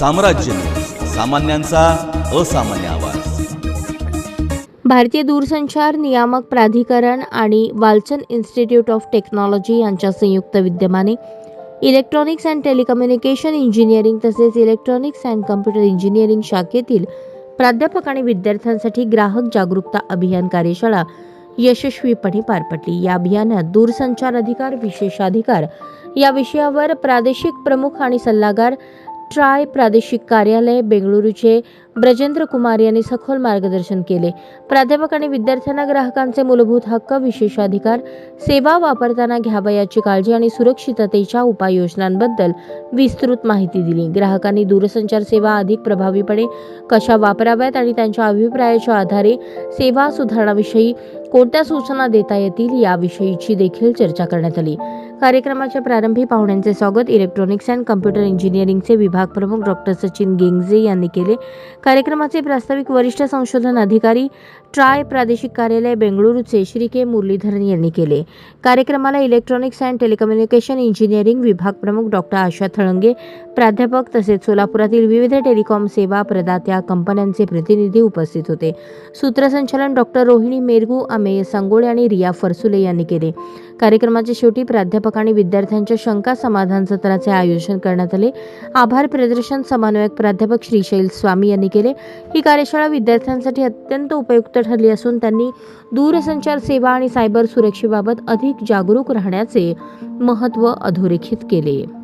साम्राज्य. सामान्यांचा असामान्य आवाज. भारतीय दूरसंचार नियामक प्राधिकरण आणि वालचंद इन्स्टिट्यूट ऑफ टेक्नॉलॉजी यांच्या संयुक्त विद्यमाने इलेक्ट्रॉनिक्स अँड टेलिकम्युनिकेशन इंजिनिअरिंग तसेच इलेक्ट्रॉनिक्स अँड कम्प्युटर इंजिनिअरिंग शाखेतील प्राध्यापक आणि विद्यार्थ्यांसाठी ग्राहक जागरूकता अभियान कार्यशाळा यशस्वीपणे पार पडली. या अभियानात दूरसंचार अधिकार विशेषाधिकार या विषयावर प्रादेशिक प्रमुख आणि सल्लागार ट्राय प्रादेशिक कार्यालय बेंगळुरूचे ब्रजेंद्र कुमार यांनी सखोल मार्गदर्शन केले. प्राध्यापक आणि विद्यार्थ्यांना ग्राहकांचे मूलभूत हक्क विशेषाधिकार सेवा वापरताना घ्यावयाची काळजी आणि सुरक्षिततेच्या उपाययोजनांबद्दल विस्तृत माहिती दिली. ग्राहकांनी दूरसंचार सेवा अधिक प्रभावीपणे कशा वापराव्यात आणि त्यांच्या अभिप्रायाच्या आधारे सेवा सुधारणाविषयी कोणत्या सूचना देता येतील याविषयीची देखील चर्चा करण्यात आली. कार्यक्रमाच्या प्रारंभी पाहुण्यांचे स्वागत. इलेक्ट्रॉनिक्स अँड कम्प्युटर इंजिनिअरिंगचे विभाग प्रमुख डॉक्टर सचिन गेंगजे यांनी केले. कार्यक्रमाचे प्रास्ताविक वरिष्ठ संशोधन अधिकारी ट्राय प्रादेशिक कार्यालय बेंगळुरूचे श्री के मुरलीधरन यांनी केले. कार्यक्रमाला इलेक्ट्रॉनिक्स अँड टेलिकम्युनिकेशन इंजिनिअरिंग विभाग प्रमुख डॉक्टर आशा थळंगे प्राध्यापक तसेच सोलापुरातील विविध टेलिकॉम सेवा प्रदात्या कंपन्यांचे प्रतिनिधी उपस्थित होते. सूत्रसंचालन डॉक्टर रोहिणी मेरगू अमेय संगोळे आणि रिया फरसुले यांनी केले. कार्यक्रमाच्या शेवटी प्राध्यापक प्राध्यापक आणि विद्यार्थ्यांच्या शंका समाधान सत्राचे आयोजन करण्यात आले. आभार प्रदर्शन समन्वयक प्राध्यापक श्रीशैल स्वामी यांनी केले. ही कार्यशाळा विद्यार्थ्यांसाठी अत्यंत उपयुक्त ठरली असून त्यांनी दूरसंचार सेवा आणि सायबर सुरक्षेबाबत अधिक जागरूक राहण्याचे महत्त्व अधोरेखित केले.